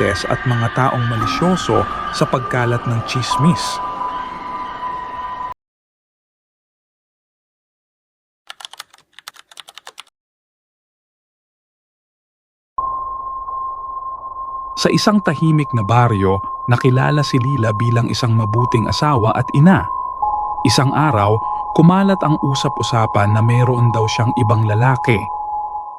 marites at mga taong malisyoso sa pagkalat ng chismis. Sa isang tahimik na baryo, nakilala si Lila bilang isang mabuting asawa at ina. Isang araw, kumalat ang usap-usapan na mayroon daw siyang ibang lalaki.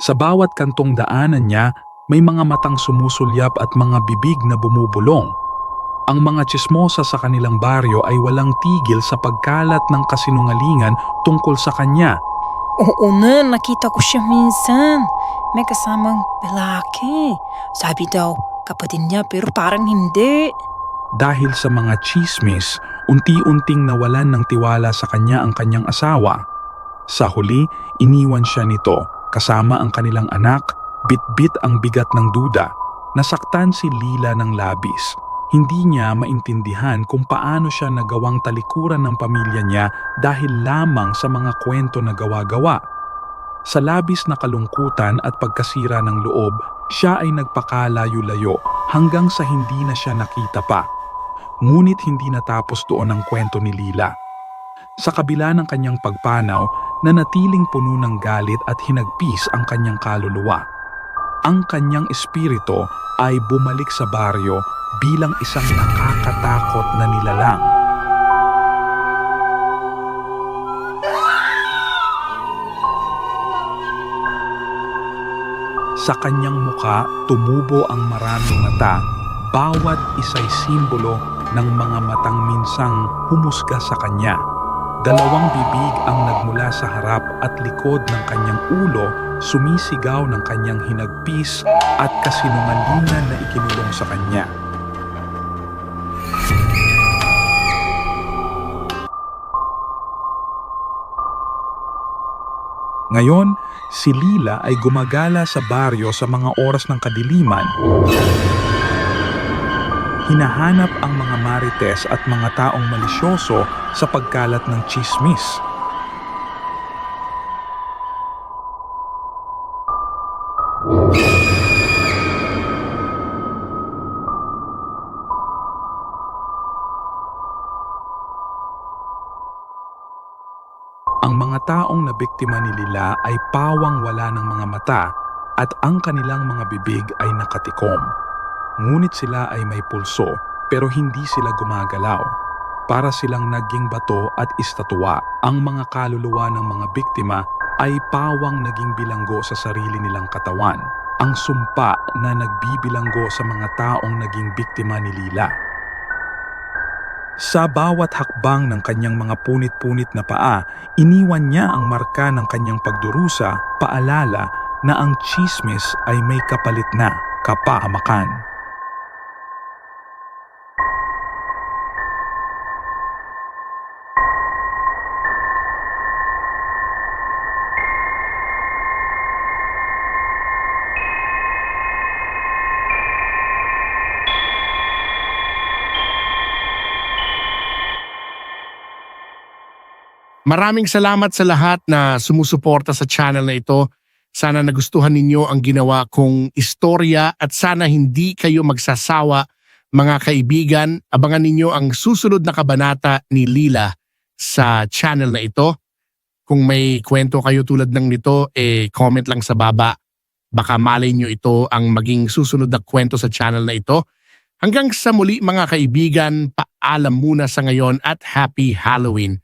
Sa bawat kantong daanan niya, may mga matang sumusulyap at mga bibig na bumubulong. Ang mga chismosa sa kanilang baryo ay walang tigil sa pagkalat ng kasinungalingan tungkol sa kanya. Oo na, nakita ko siya minsan. May kasamang lalaki. Sabi daw, kapatid niya pero parang hindi. Dahil sa mga chismis, unti-unting nawalan ng tiwala sa kanya ang kanyang asawa. Sa huli, iniwan siya nito kasama ang kanilang anak, bit-bit ang bigat ng duda. Nasaktan si Lila ng labis. Hindi niya maintindihan kung paano siya nagawang talikuran ng pamilya niya dahil lamang sa mga kwento na gawa-gawa. Sa labis na kalungkutan at pagkasira ng loob, siya ay nagpakalayo-layo hanggang sa hindi na siya nakita pa. Ngunit hindi natapos doon ang kwento ni Lila. Sa kabila ng kanyang pagpanaw, nanatiling puno ng galit at hinagpis ang kanyang kaluluwa. Ang kanyang espiritu ay bumalik sa baryo bilang isang nakakatakot na nilalang. Sa kanyang muka, tumubo ang maraming mata. Bawat isa'y simbolo ng mga matang minsang humusga sa kanya. Dalawang bibig ang nagmula sa harap at likod ng kanyang ulo, sumisigaw ng kanyang hinagpis at kasinungalingan na ikinulong sa kanya. Ngayon, si Lila ay gumagala sa baryo sa mga oras ng kadiliman. Hinahanap ang mga marites at mga taong malisyoso sa pagkalat ng chismis. Ang mga taong nabiktima ni Lila ay pawang wala ng mga mata at ang kanilang mga bibig ay nakatikom. Ngunit sila ay may pulso pero hindi sila gumagalaw. Para silang naging bato at istatwa, ang mga kaluluwa ng mga biktima ay pawang naging bilanggo sa sarili nilang katawan. Ang sumpa na nagbibilanggo sa mga taong naging biktima ni Lila. Sa bawat hakbang ng kanyang mga punit-punit na paa, iniwan niya ang marka ng kanyang pagdurusa, paalala na ang chismis ay may kapalit na kapahamakan. Maraming salamat sa lahat na sumusuporta sa channel na ito. Sana nagustuhan ninyo ang ginawa kong istorya at sana hindi kayo magsasawa mga kaibigan. Abangan ninyo ang susunod na kabanata ni Lila sa channel na ito. Kung may kwento kayo tulad ng nito, eh comment lang sa baba. Baka malay nyo ito ang maging susunod na kwento sa channel na ito. Hanggang sa muli mga kaibigan, paalam muna sa ngayon at Happy Halloween.